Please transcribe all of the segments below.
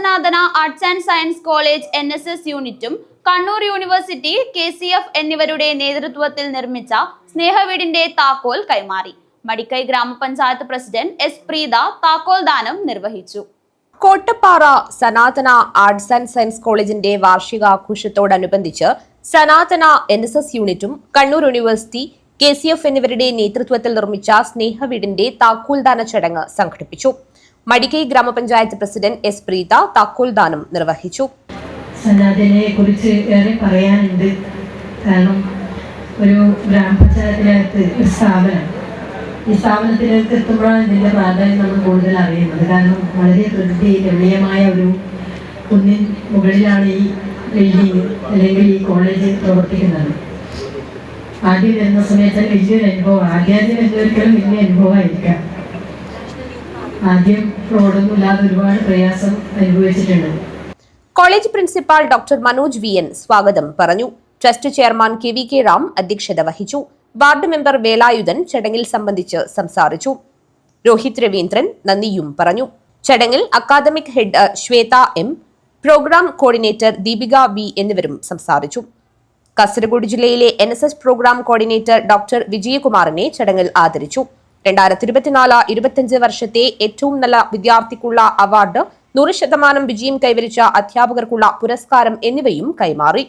Sanathana arts and science college N S S യൂണിറ്റും Kannur university K C F എന്നിവരുടെ നേതൃത്വത്തിൽ നിർമ്മിച്ച സ്നേഹവീടിന്റെ താക്കോൽ കൈമാറി. മടിക്കൈ ഗ്രാമപഞ്ചായത്ത് പ്രസിഡന്റ് എസ് പ്രീത താക്കോൽ ദാനം നിർവഹിച്ചു. കോട്ടപ്പാറ സനാതന ആർട്സ് ആൻഡ് സയൻസ് കോളേജിന്റെ വാർഷികാഘോഷത്തോടനുബന്ധിച്ച് സനാതന എൻ എസ് എസ് യൂണിറ്റും Kannur university K C F എന്നിവരുടെ നേതൃത്വത്തിൽ നിർമ്മിച്ച സ്നേഹവീടിന്റെ താക്കോൽദാന ചടങ്ങ് സംഘടിപ്പിച്ചു. മടിക്കൈ ഗ്രാമപഞ്ചായത്ത് പ്രസിഡന്റ് എസ് പ്രീത താക്കോൽദാനം നിർവഹിച്ചു. സനാതനെ കുറിച്ച് ഏറെ പറയാനുണ്ട്. കാരണം ഒരു ഗ്രാമപഞ്ചായത്തിനകത്ത് ഒരു സ്ഥാപനം. ഈ സ്ഥാപനത്തിലേക്ക് എത്തുമ്പോഴാണ് ഇതിന്റെ പ്രാധാന്യം നമ്മൾ കൂടുതൽ അറിയുന്നത്. കാരണം വളരെ പ്രകൃതി രമണീയമായ ഒരു കുന്നിൻ മുകളിലാണ് ഈ ബിൽഡിംഗ് അല്ലെങ്കിൽ ഈ കോളേജ് പ്രവർത്തിക്കുന്നത്. ആദ്യം വരുന്ന സമയത്ത് വലിയൊരു അനുഭവം ആദ്യാദ്യം എന്തൊരിക്കലും വലിയ അനുഭവമായിരിക്കാം. ആദ്യം റോഡൊന്നും ഇല്ലാതെ ഒരുപാട് പ്രയാസം അനുഭവിച്ചിട്ടുണ്ട്. College principal doctor Manoj V N സ്വാഗതം പറഞ്ഞു. Trust chairman K V K Ram അധ്യക്ഷത വഹിച്ചു. വാർഡ് മെമ്പർ വേലായുധൻ ചടങ്ങിൽ സംബന്ധിച്ച് സംസാരിച്ചു. രോഹിത് രവീന്ദ്രൻ നന്ദിയും പറഞ്ഞു. ചടങ്ങിൽ academic head Swetha M program coordinator Deepika V എന്നിവരും സംസാരിച്ചു. കാസർഗോഡ് ജില്ലയിലെ N S S program coordinator doctor വിജയകുമാറിനെ ചടങ്ങിൽ ആദരിച്ചു. രണ്ടായിരത്തി ഇരുപത്തിനാല് ഇരുപത്തിയഞ്ച് വർഷത്തെ ഏറ്റവും നല്ല വിദ്യാർത്ഥിക്കുള്ള അവാർഡ് നൂറ് ശതമാനം വിജയം കൈവരിച്ച അധ്യാപകർക്കുള്ള പുരസ്കാരം എന്നിവയും കൈമാറി.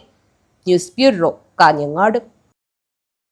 News bureau Kanhangad.